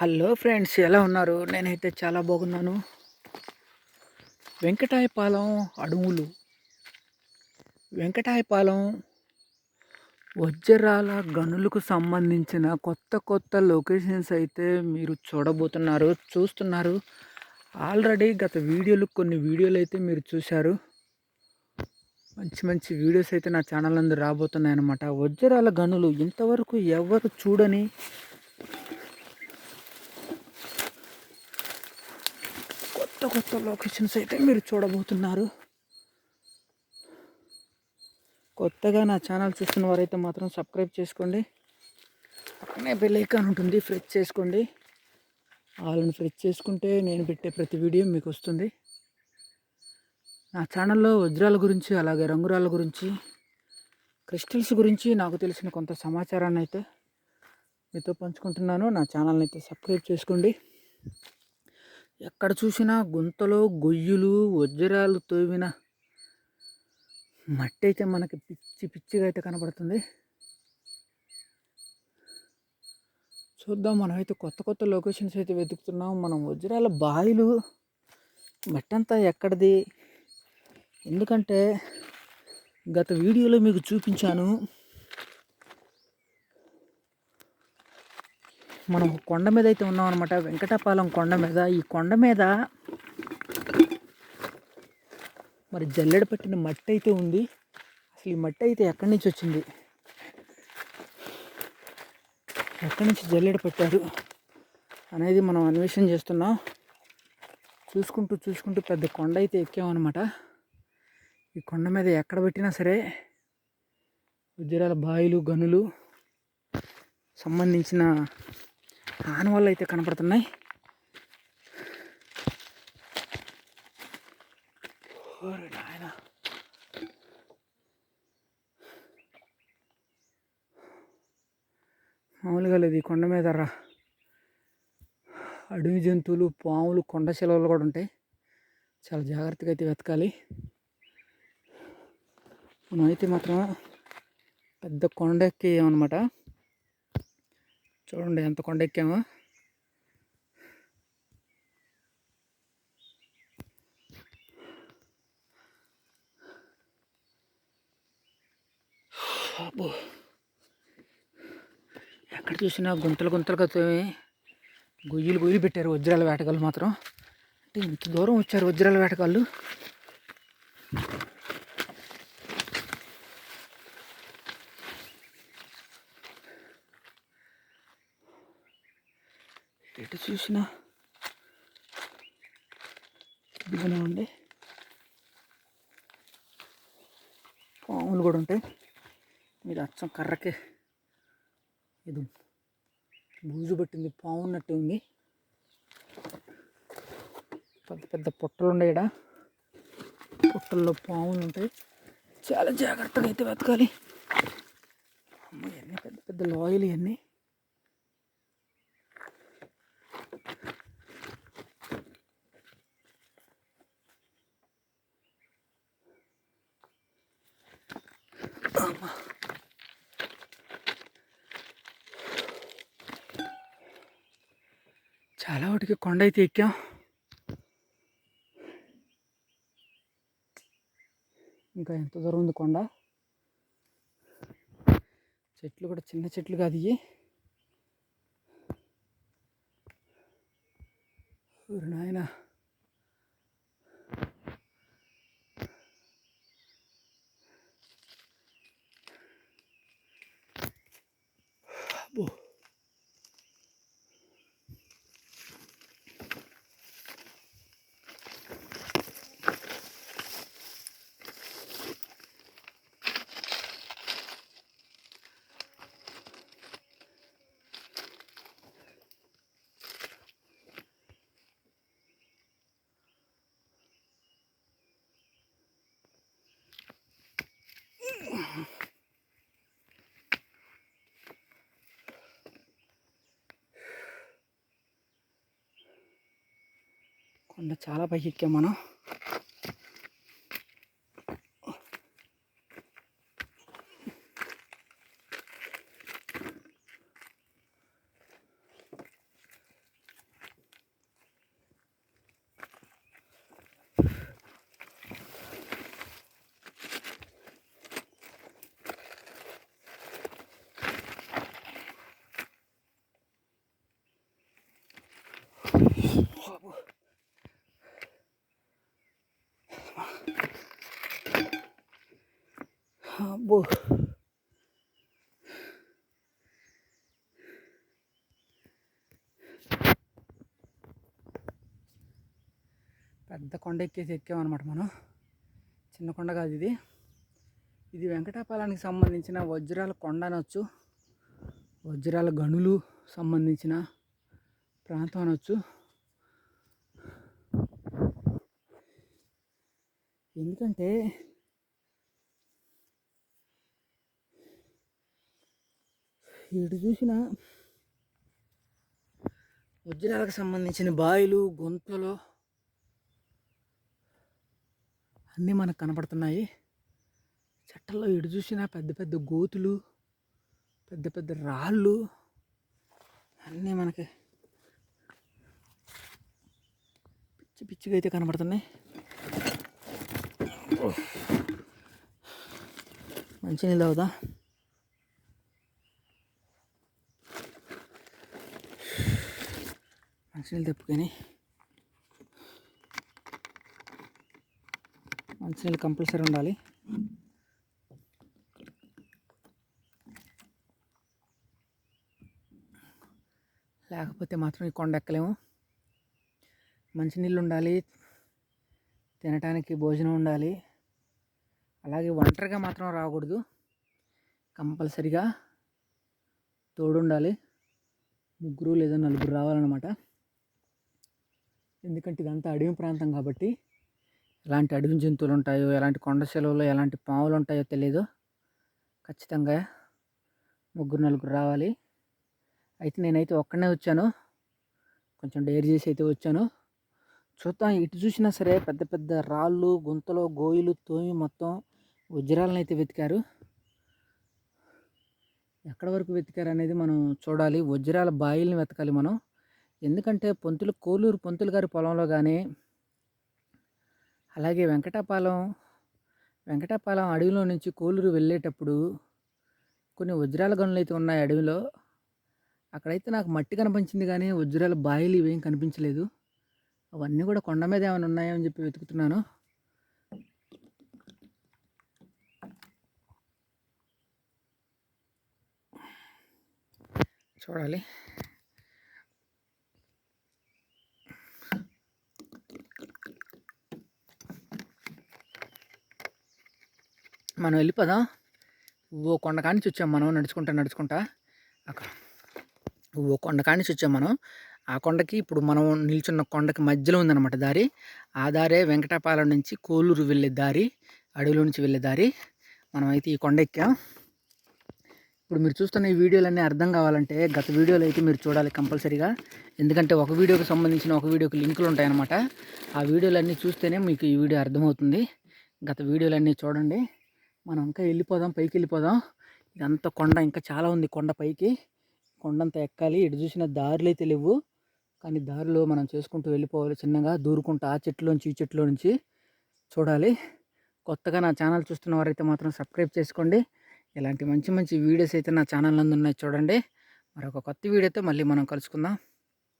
Hello friends ఎలా ఉన్నారు? నేనైతే చాలా బాగున్నాను. వెంకటాయపాలెం అడవులు. వెంకటాయపాలెం వజ్రాల గనులకు సంబంధించిన కొత్త కొత్త లొకేషన్స్ అయితే మీరు చూడబోతున్నారు చూస్తున్నారు. ఆల్రెడీ గత వీడియోలు కొన్ని వీడియోలు అయితే మీరు చూశారు. మంచి మంచి వీడియోస్ అయితే నా ఛానల్ నందు రాబోతున్నాయి అన్నమాట వజ్రాల గనులు ఇంతవరకు ఎవరు చూడని కొత్త కొత్త లొకేషన్స్ అయితే మీరు చూడబోతున్నారు. కొత్తగా నా ఛానల్ చూస్తున్న వారైతే మాత్రం సబ్స్క్రైబ్ చేసుకోండి. పక్కనే బెల్ ఐకాన్ ఉంటుంది ఫ్రెష్ చేసుకోండి. వాళ్ళని ఫ్రెష్ చేసుకుంటే నేను పెట్టే ప్రతి వీడియో మీకు వస్తుంది. నా ఛానల్లో వజ్రాల గురించి అలాగే రంగురాల గురించి క్రిస్టల్స్ గురించి నాకు తెలిసిన కొంత సమాచారాన్ని అయితే మీతో పంచుకుంటున్నాను. నా ఛానల్ని అయితే సబ్స్క్రైబ్ చేసుకోండి. ఎక్కడ చూసినా గుంతలో గొయ్యులు వజ్రాలు తోవిన మట్టి అయితే మనకి పిచ్చి పిచ్చిగా అయితే కనబడుతుంది చూద్దాం మనం అయితే కొత్త కొత్త లొకేషన్స్ అయితే వెతుకుతున్నాం. మనం వజ్రాల బాయిలు మట్టంతా ఎక్కడిది? ఎందుకంటే గత వీడియోలో మీకు చూపించాను. మనం కొండ మీద అయితే ఉన్నాం అనమాట వెంకటాపాలెం కొండ మీద. ఈ కొండ మీద మరి జల్లెడ పట్టిన మట్టి అయితే ఉంది. అసలు ఈ మట్టి అయితే ఎక్కడి నుంచి వచ్చింది? ఎక్కడి నుంచి జల్లెడ పట్టారు అనేది మనం అన్వేషణ చేస్తున్నాం. చూసుకుంటూ చూసుకుంటూ పెద్ద కొండ అయితే ఎక్కామన్నమాట. ఈ కొండ మీద ఎక్కడ పెట్టినా సరే ఉజ్జరాల బావిలు గనులు సంబంధించిన ఆనవాళ్ళు అయితే కనపడుతున్నాయి. ఓరి మామూలుగా లేదు ఈ కొండ మీద రా. అడవి జంతువులు పాములు కొండ శిలవలు కూడా ఉంటాయి. చాలా జాగ్రత్తగా అయితే వెతకాలి. మనం అయితే మాత్రం పెద్ద కొండ ఎక్కేయమన్నమాట. చూడండి ఎంత కొండ ఎక్కామో అబ్బో. ఎక్కడ చూసినా గుంతలు గుంతలుగా తోమి. గొయ్యలు గొయ్యిలు పెట్టారు వజ్రాల వేటగాళ్ళు మాత్రం. అంటే ఇంత దూరం వచ్చారు వజ్రాల వేటగాళ్ళు. చూసిన. దిగునే ఉండి పాములు కూడా ఉంటాయి. మీరు అచ్చం కర్రకే ఇది బూజు పట్టింది పాము ఉన్నట్టు ఉంది. పెద్ద పెద్ద పొట్టలు ఉన్నాయి ఈడ. పొట్టల్లో పాములు ఉంటాయి. చాలా జాగ్రత్తగా అయితే వెతకాలి. అమ్మ ఇవన్నీ పెద్ద పెద్ద లాయలు ఇవన్నీ అమ్మ. చాలా వాటికి కొండ అయితే ఎక్కాం. ఇంకా ఎంత దూరం ఉంది కొండ? చెట్లు కూడా చిన్న చెట్లు కాదు ఇవి. నాయన కొండ చాలా పైకి ఎక్కాం మనం అబ్బో. పెద్ద కొండ ఎక్కేసి ఎక్కామన్నమాట మనం. చిన్న కొండ కాదు ఇది. ఇది వెంకటాపాలానికి సంబంధించిన వజ్రాల కొండ అనొచ్చు వజ్రాల గనులు సంబంధించిన ప్రాంతం అనొచ్చు. ఎందుకంటే ఇటు చూసిన వజ్రాలకు సంబంధించిన బాయిలు గొంతులు అన్నీ మనకు కనపడుతున్నాయి. చెట్టల్లో ఇటు చూసిన పెద్ద పెద్ద గోతులు పెద్ద పెద్ద రాళ్ళు అన్నీ మనకి పిచ్చి పిచ్చిగా అయితే కనపడుతున్నాయి. మంచినీళ్ళు అవుదా? మంచినీళ్ళు తెప్పుకొని మంచినీళ్ళు కంపల్సరీ ఉండాలి లేకపోతే మాత్రం ఈ కొండ ఎక్కలేము మంచినీళ్ళు ఉండాలి తినటానికి భోజనం ఉండాలి అలాగే ఒంటరిగా మాత్రం రాకూడదు కంపల్సరిగా తోడుండాలి ముగ్గురు లేదా నలుగురు రావాలన్నమాట ఎందుకంటే ఇదంతా అడవి ప్రాంతం కాబట్టి ఎలాంటి అడవి జంతువులు ఉంటాయో ఎలాంటి కొండ సెలవులు ఎలాంటి పాములు ఉంటాయో తెలీదు. ఖచ్చితంగా ముగ్గురు నలుగురు రావాలి. అయితే నేనైతే ఒక్కడనే వచ్చాను. కొంచెం డేర్ చేసి అయితే వచ్చాను. చూద్దాం ఇటు చూసినా సరే పెద్ద పెద్ద రాళ్ళు గుంతలు గోయిలు తోమి మొత్తం వజ్రాలను అయితే వెతికారు. ఎక్కడ వరకు వెతికారు అనేది మనం చూడాలి. వజ్రాల బాయిల్ని వెతకాలి మనం. ఎందుకంటే పొంతులు కోలూరు పొంతులు గారి పొలంలో కానీ అలాగే వెంకటాపాలెం వెంకటాపాలెం అడవిలో నుంచి కోలూరు వెళ్ళేటప్పుడు కొన్ని వజ్రాల గనులు అయితే ఉన్నాయి అడవిలో. అక్కడైతే నాకు మట్టి కనిపించింది కానీ వజ్రాల బాయిలు ఇవేం కనిపించలేదు. అవన్నీ కూడా కొండ మీద ఏమైనా ఉన్నాయో అని చెప్పి వెతుకుతున్నాను. చూడాలి. మనం వెళ్ళిపోదాం. ఓ కొండ కానించి వచ్చాం మనం నడుచుకుంటా నడుచుకుంటా. అక్కడ. ఓ కొండ కానించి వచ్చాం మనం. ఆ కొండకి ఇప్పుడు మనం నిల్చున్న కొండకి మధ్యలో ఉందన్నమాట దారి. ఆ దారే వెంకటాపాలెం నుంచి కోలూరు వెళ్ళే దారి అడవిలో నుంచి వెళ్ళే దారి. మనం అయితే ఈ కొండ ఎక్కాం. ఇప్పుడు మీరు చూస్తున్న ఈ వీడియోలన్నీ అర్థం కావాలంటే గత వీడియోలు అయితే మీరు చూడాలి కంపల్సరీగా. ఎందుకంటే ఒక వీడియోకి సంబంధించిన ఒక వీడియోకి లింకులు ఉంటాయన్నమాట. ఆ వీడియోలన్నీ చూస్తేనే మీకు ఈ వీడియో అర్థమవుతుంది. గత వీడియోలన్నీ చూడండి. మనం ఇంకా వెళ్ళిపోదాం పైకి వెళ్ళిపోదాం ఇదంతా కొండ ఇంకా చాలా ఉంది కొండ పైకి. కొండంతా ఎక్కాలి. ఇటు చూసిన దారులు అయితే లేవు కానీ దారిలో మనం చేసుకుంటూ వెళ్ళిపోవాలి చిన్నగా. దూరుకుంటూ ఆ చెట్టులోంచి ఈ చెట్టులో నుంచి చూడాలి. కొత్తగా నా ఛానల్ చూస్తున్న వారైతే మాత్రం సబ్స్క్రైబ్ చేసుకోండి. ఇలాంటి మంచి మంచి వీడియోస్ అయితే నా ఛానల్ నందు ఉన్నాయి చూడండి. మరొక కొత్త వీడియోతో మళ్ళీ మనం కలుసుకుందాం.